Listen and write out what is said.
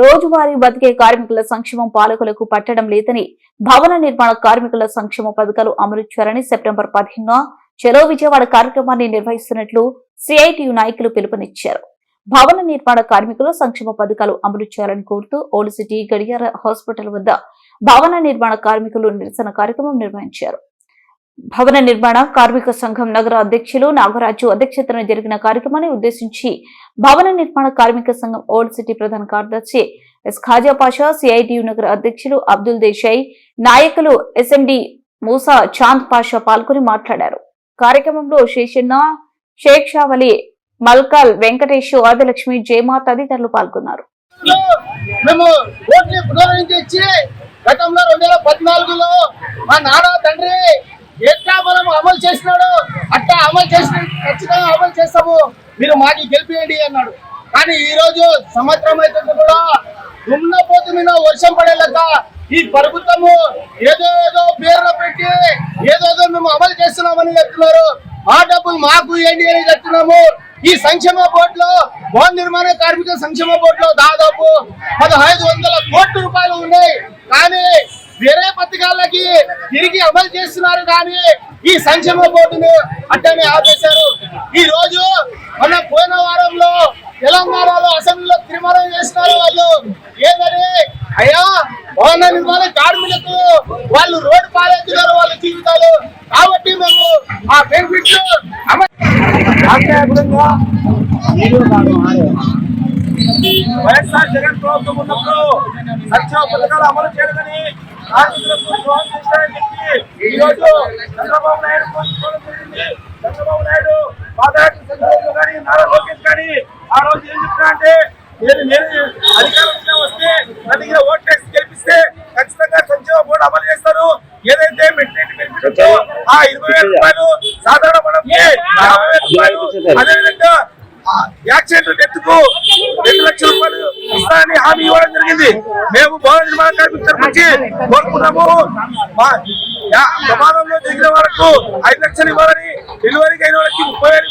రోజువారీ బతికే కార్మికుల సంక్షేమం పాలకులకు పట్టడం లేదని భవన నిర్మాణ కార్మికుల సంక్షేమ పథకాలు అమలు చేయాలని సెప్టెంబర్ పదిహేనున చలో విజయవాడ కార్యక్రమాన్ని నిర్వహిస్తున్నట్లు సిఐటియు నాయకులు పిలుపునిచ్చారు. భవన నిర్మాణ కార్మికుల సంక్షేమ పథకాలు అమలు చేయాలని కోరుతూ ఓల్డ్ సిటీ గడియార హాస్పిటల్ వద్ద భవన నిర్మాణ కార్మికులు నిరసన కార్యక్రమం నిర్వహించారు. భవన నిర్మాణ కార్మిక సంఘం నగర అధ్యక్షులు నాగరాజు అధ్యక్షతన జరిగిన కార్యక్రమాన్ని ఉద్దేశించి భవన నిర్మాణ కార్మిక సంఘం ఓల్డ్ సిటీ ప్రధాన కార్యదర్శి ఎస్ ఖాజా పాషా సిఐటియు నగర అధ్యక్షులు అబ్దుల్ దేశాయ్ నాయకులు ఎస్ఎండి మూసా చాంద్ పాషా పాల్గొని మాట్లాడారు. కార్యక్రమంలో శేషన్న షేక్ షావలి మల్కాల్ వెంకటేష్ ఆదిలక్ష్మి జయమా తదితరులు పాల్గొన్నారు. మేము గతంలో రెండు వేల పద్నాలుగులో మా నాన్న తండ్రి అమలు చేసినాడు. అట్లా అమలు చేసిన ఖచ్చితంగా అమలు చేస్తాము మీరు మాకు గెలిపియండి అన్నాడు. కానీ ఈ రోజు సంవత్సరం అయితే కూడా దున్నపోతు మీద వర్షం పడేలాక ఈ ప్రభుత్వము ఏదో ఏదో పేర్లు పెట్టి ఏదోదో మేము అమలు చేస్తున్నామని చెప్తున్నారు. ఆ డబ్బులు మాకు ఏంటి అని చెప్తున్నాము. ఈ సంక్షేమ బోర్డులో భవన నిర్మాణ కార్మిక సంక్షేమ బోర్డులో దాదాపు పదహైదు వందల కోట్ల రూపాయలు ఉన్నాయి. కానీ వేరే పథకాలకి తిరిగి అమలు చేస్తున్నారు కానీ ఈ సంక్షేమ బోర్డును అట్టనే ఆపేశారు. ఈ రోజు మన పోయిన వారంలో తెలంగాణలో అసెంబ్లీలో తీర్మానం చేస్తున్నారు వాళ్ళు. ఏదని అయ్యా భవన నిర్మాణ కార్మికులకు వాళ్ళు రోడ్డు పాలవుతున్నారు వాళ్ళ జీవితాలు. కాబట్టి మేము ఆ బెనిఫిట్స్ అమలు వైఎస్ఆర్ జగన్ ప్రభుత్వం ఉన్నప్పుడు సంక్షేమ పథకాలు అమలు చేయలేదని కార్మికులకు ద్రోహం చేశారని చెప్పి ఈ రోజు చంద్రబాబు నాయుడు చంద్రబాబు నాయుడు పాదయాత్ర సందర్భంలో కానీ నారా లోకేష్ కానీ ఆ రోజు ఏం చెప్తున్నా నేను నేను అధికారంలో వస్తే నన్ను ఓట్లేసి గెలిపిస్తే ఖచ్చితంగా సంక్షేమ బోర్డు అమలు చేస్తారు. ఏదైతే మెట్రిక్ బెనిఫిట్ ఆ ఇరవై వేల రూపాయలు సాధారణ మనకి యాభై వేల రూపాయలు అదేవిధంగా యాక్సిడెంట్ డెత్కు లక్షల రూపాయలు ఇస్తానని హామీ ఇవ్వడం జరిగింది. మేము భవన నిర్మాణ కార్మికుల తరపు నుంచి కోరుకున్నాము ప్రమాదంలో దిగిన వరకు ఐదు లక్షలు ఇవ్వాలని డెలివరీకి అయిన వాళ్ళకి ముప్పై వేలు